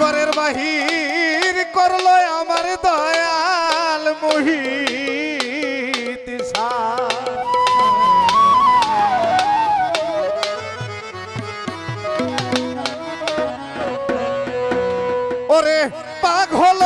ঘরের বাহির করল আমার দয়াল মুহি শাহ। ওরে পাগল